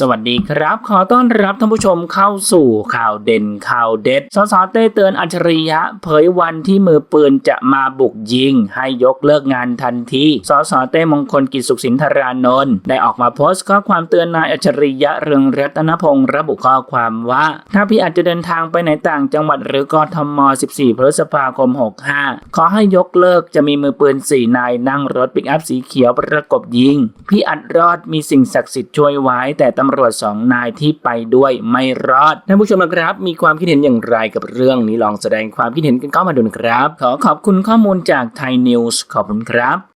สวัสดีครับ ขอต้อนรับท่านผู้ชมเข้าสู่ข่าวเด่นข่าวเด็ดสสเต้เตือนอัจฉริยะ เผยวันที่มือปืนจะมาบุกยิง ให้ยกเลิกงานทันทีสสเต้มงคลกิจสุขสินธารานนท์ได้ออกมาโพสต์ข้อความเตือนนายอัจฉริยะเรืองรัตนพงศ์ระบุข้อความว่า ถ้าพี่อาจจะเดินทางไปไหนต่างจังหวัดหรือกทม 14 พฤษภาคม 65 ขอให้ยกเลิกจะมีมือปืน4นายนั่งรถปิกอัพสีเขียวประกบยิง พี่อัดรอดมีสิ่งศักดิ์สิทธิ์ช่วยไว้แต่ตำรวจสองนายที่ไปด้วยไม่รอดท่านผู้ชมนะครับ มีความคิดเห็นอย่างไรกับเรื่องนี้ลองแสดงความคิดเห็นกันเข้ามาดูนะครับ ขอขอบคุณข้อมูลจากไทยนิวส์ขอบคุณครับ